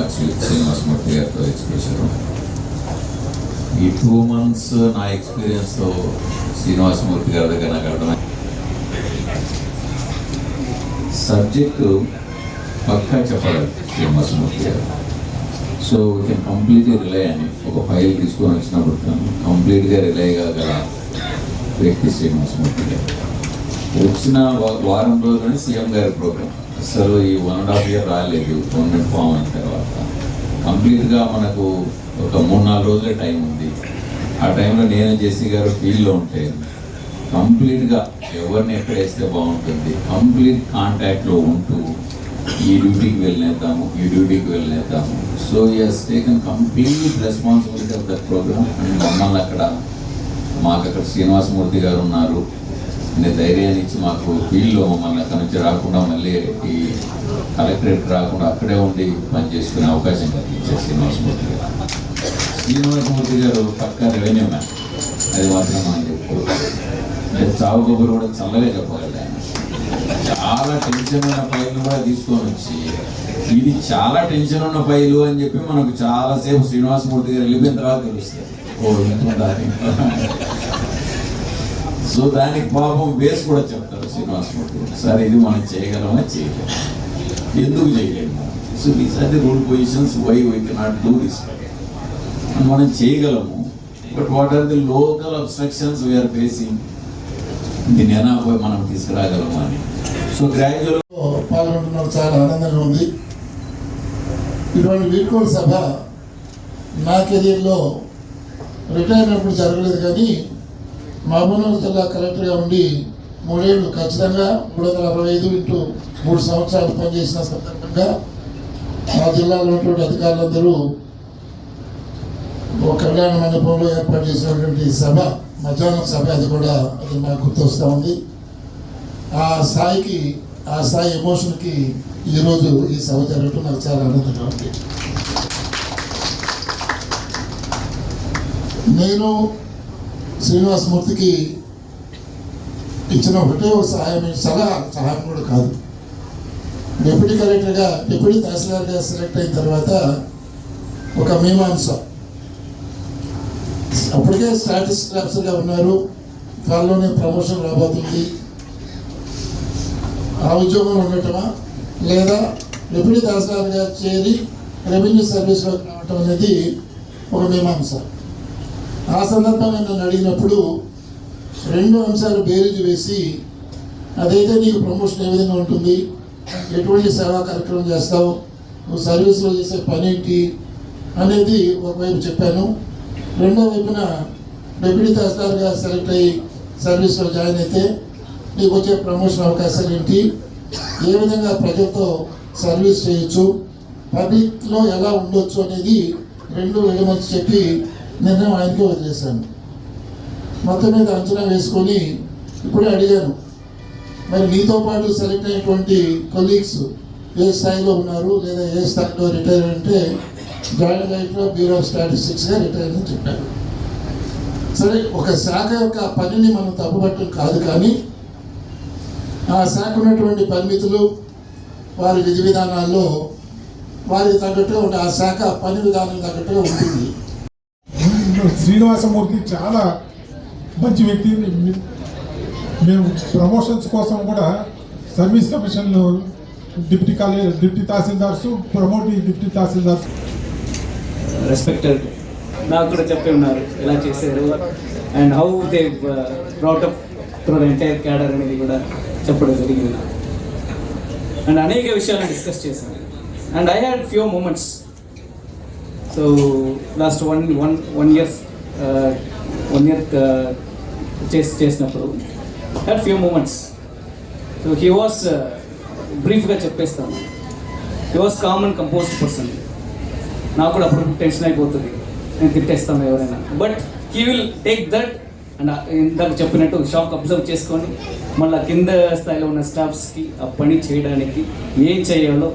Actually Srinivasamurthy గారితో expression ఈ two months నా ఎక్స్పీరియన్స్తో శ్రీనివాసమూర్తి గారి దగ్గర నాకు అర్థమై సబ్జెక్టు పక్కా చెప్పగలరు Srinivasamurthy garu. So we can కంప్లీట్గా రిలే అని ఒక ఫైల్ తీసుకొని వచ్చినప్పుడు కంప్లీట్గా రిలే కాగల వ్యక్తి శ్రీనివాసమూర్తి గారు. వచ్చిన వారం రోజుల్లోనే సీఎం గారి ప్రోగ్రామ్ అసలు ఈ వన్ అండ్ హాఫ్ ఇయర్ రాలేదు గవర్నమెంట్ ఫామ్ అయిన తర్వాత. కంప్లీట్గా మనకు ఒక మూడు నాలుగు రోజులే టైం ఉంది. ఆ టైంలో నేను జేసీ గారు ఫీల్డ్లో ఉంటే కంప్లీట్గా ఎవరిని ఎక్కడ వేస్తే బాగుంటుంది? కంప్లీట్ కాంటాక్ట్లో ఉంటూ ఈ డ్యూటీకి వెళ్ళేద్దాము ఈ డ్యూటీకి వెళ్ళేద్దాము so yes taken complete responsibility of that program and మమ్మల్ని అక్కడ మాకు అక్కడ శ్రీనివాసమూర్తి గారు ఉన్నారు. అనే ధైర్యాన్ని ఇచ్చి మాకు ఫీల్డ్లో మమ్మల్ని అక్కడి నుంచి రాకుండా మళ్ళీ ఈ కలెక్టరేట్ రాకుండా అక్కడే ఉండి పనిచేసుకునే అవకాశం కలిగించారు శ్రీనివాసమూర్తి గారు శ్రీనివాసమూర్తి గారు పక్క రెవెన్యూ మ్యాన్. అది మాత్రం మనం చెప్పుకోవచ్చు చావు కబురు కూడా చల్లగా చెప్పగలరు ఆయన. చాలా టెన్షన్ ఉన్న ఫైల్ కూడా తీసుకొని వచ్చి ఇది చాలా టెన్షన్ ఉన్న ఫైలు అని చెప్పి మనకు చాలాసేపు శ్రీనివాసమూర్తి గారు వెళ్ళిపోయిన తర్వాత తెలుస్తుంది. ఓ ఇంత సో దానికి పాపం బేస్ కూడా చెప్తారు శ్రీనివాసమూర్తి సరే ఇది మనం చేయగలమా? చేయలేము. ఎందుకు చేయలేము? So these are the rule positions why why cannot do this మనం చేయగలము but what are the local obstructions we are facing దీన్ని ఎలా పోయి మనం తీసుకురాగలము అని. సో గ్రాడ్యువల్ పాల్గొంటున్నారు చాలా ఆనందంగా ఉంది. ఇటువంటి వీడ్కోలు సభ నా కెరీర్లో రిటైర్ అయినప్పుడు జరగలేదు కానీ మహబూబ్నగర్ జిల్లా కలెక్టర్గా ఉండి మూడేళ్ళు ఖచ్చితంగా మూడు వందల అరవై ఐదు ఇంటూ మూడు సంవత్సరాలు పనిచేసిన సందర్భంగా మా జిల్లాలో ఉన్నటువంటి అధికారులందరూ ఒక కళ్యాణ మండపంలో ఏర్పాటు చేసినటువంటి సభ మధ్యాహ్నం సభ అది కూడా అది నాకు గుర్తొస్తూ ఉంది. ఆ స్థాయికి ఆ స్థాయి ఎమోషన్కి ఈరోజు ఈ సభ జరగటం నాకు చాలా ఆనందంగా ఉంది. నేను శ్రీనివాసమూర్తికి ఇచ్చిన ఒకటే ఒక సహాయం సలహా సహాయం కూడా కాదు. డిప్యూటీ కలెక్టర్గా డిప్యూటీ తహసీల్దార్గా సెలెక్ట్ అయిన తర్వాత ఒక మీమాంస. అప్పటికే స్టాటిస్టిక్ ఆఫీసర్గా ఉన్నారు. త్వరలోనే ప్రమోషన్ రాబోతుంది. ఆ ఉద్యోగంలో ఉండటమా? లేదా డిప్యూటీ తహసీల్దార్గా చేరి రెవెన్యూ సర్వీస్లో రావటం అనేది ఒక మీమాంస. ఆ సందర్భంగా నన్ను అడిగినప్పుడు రెండు అంశాలు బేరీజు వేసి అదైతే నీకు ప్రమోషన్ ఏ విధంగా ఉంటుంది? ఎటువంటి సేవా కార్యక్రమం చేస్తావు? నువ్వు సర్వీస్లో చేసే పని ఏంటి అనేది ఒకవైపు చెప్పాను. రెండో వైపున డెప్యూటీ తహసీల్దార్గా సెలెక్ట్ అయ్యి సర్వీస్లో జాయిన్ అయితే నీకు వచ్చే ప్రమోషన్ అవకాశాలు ఏంటి? ఏ విధంగా ప్రజలతో సర్వీస్ చేయొచ్చు? పబ్లిక్లో ఎలా ఉండొచ్చు? అనేది రెండు విడమర్చి చెప్పి నిర్ణయం ఆయనతో వదిలేశాను. మొత్తం మీద అంచనా వేసుకొని ఇప్పుడే అడిగాను మరి మీతో పాటు సెలెక్ట్ అయినటువంటి కొలీగ్స్ ఏ స్థాయిలో ఉన్నారు? లేదా ఏ స్థాయిలో రిటైర్ అంటే joint director of bureau of స్టాటిస్టిక్స్గా retire అని చెప్పారు. సరే ఒక శాఖ యొక్క పనిని మనం తప్పుపట్టడం కాదు కానీ ఆ శాఖ ఉన్నటువంటి పరిమితులు వారి విధి విధానాల్లో వారికి తగ్గట్టుగా ఉంటే ఆ శాఖ పని విధానం తగ్గట్టుగా ఉంటుంది. శ్రీనివాసమూర్తి చాలా మంచి వ్యక్తి. మేము ప్రమోషన్స్ కోసం కూడా సర్వీస్ కమిషన్లో deputy college deputy tahsildars promote deputy tahsildars. Respected నాకు కూడా చెప్పి ఉన్నారు ఎలా చేశారు. And how they brought up through the entire cadre అనేది కూడా చెప్పడం జరిగింది. అండ్ అనేక విషయాలను డిస్కస్ చేశాను and I had few moments so last one one one year one year చేసి చేసినప్పుడు had few moments so he was బ్రీఫ్గా చెప్పేస్తాను. He was common composed person నాకు కూడా అప్పుడు టెన్షన్ అయిపోతుంది. నేను తిట్టేస్తాను ఎవరైనా. But he will take that and ఇందాక చెప్పినట్టు షాక్ అబ్జర్వ్ చేసుకొని మళ్ళీ కింద స్థాయిలో ఉన్న స్టాఫ్స్కి ఆ పని చేయడానికి ఏం చేయాలో